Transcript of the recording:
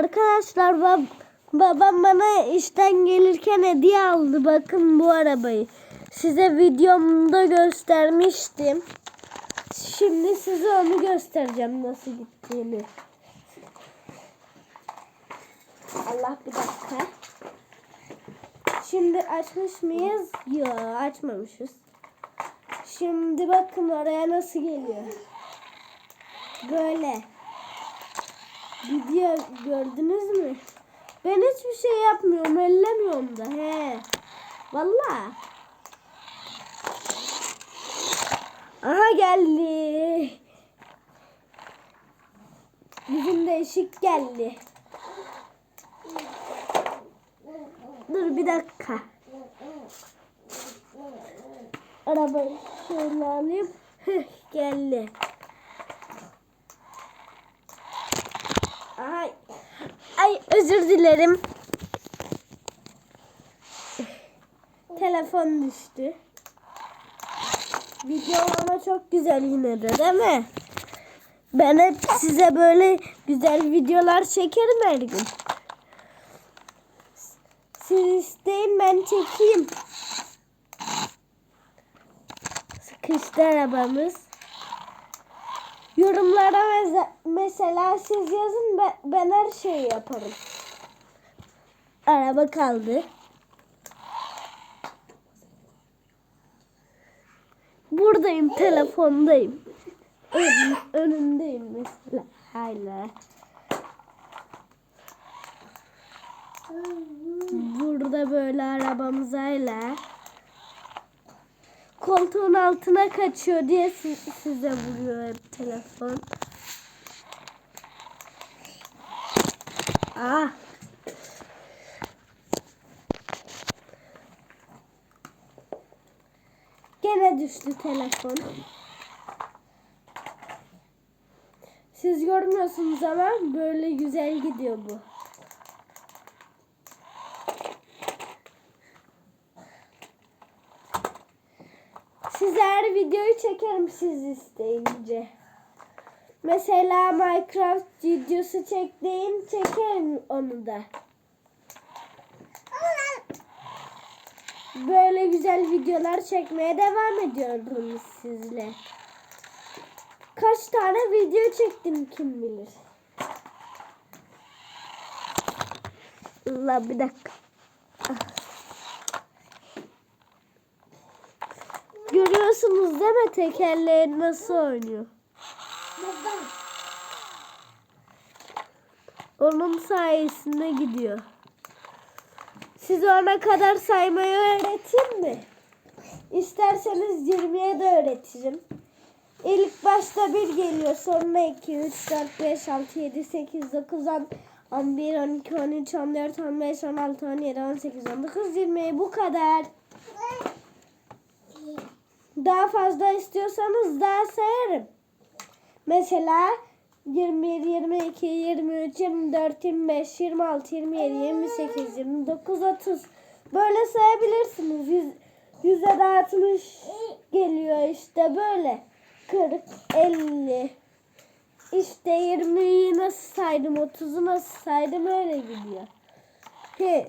Arkadaşlar bab babam bana işten gelirken hediye aldı. Bakın bu arabayı. Size videomda göstermiştim. Şimdi size onu göstereceğim nasıl gittiğini. Allah bir dakika. Şimdi açmış mıyız? Yok açmamışız. Şimdi bakın oraya nasıl geliyor. Böyle. Gidiyor gördünüz mü? Ben hiçbir şey yapmıyorum. Ellemiyorum da. He. Vallahi. Aha geldi. Bizim de ışık geldi. Dur bir dakika. Arabayı şöyle alayım. Heh, geldi. Ay, ay özür dilerim. Telefon düştü. Video ama çok güzel yine de değil mi? Ben hep size böyle güzel videolar çekerim her gün. Siz isteyin ben çekeyim. Sıkıştı arabamız. Yorumlara mesela siz yazın ben, ben her şeyi yaparım. Araba kaldı. Buradayım, telefondayım. Ön, önündeyim mesela. Hala. Burada böyle arabamız hala. Koltuğun altına kaçıyor diye si- size vuruyor hep telefon. Ah. Gene düştü telefon. Siz görmüyorsunuz ama böyle güzel gidiyor bu. Size her videoyu çekerim siz isteyince. Mesela Minecraft videosu çektiğim çekerim onu da. Böyle güzel videolar çekmeye devam ediyorum sizle. Kaç tane video çektim kim bilir. Allah bir dakika. Ah. Görüyorsunuz değil mi tekerleği nasıl oynuyor? Onun sayesinde gidiyor. Siz ona kadar saymayı öğreteyim mi? İsterseniz 20'ye de öğretirim. İlk başta 1 geliyor, sonra 2, 3, 4, 5, 6, 7, 8, 9, 10, 11, 12, 13, 14, 15, 16, 17, 18, 19, 20 bu kadar. Daha fazla istiyorsanız daha sayarım. Mesela 21, 22, 23, 24, 25, 26, 27, 28, 29, 30. Böyle sayabilirsiniz. Yüz, yüze de 60 geliyor işte böyle. 40, 50. İşte 20'yi nasıl saydım, 30'u nasıl saydım öyle gidiyor. He.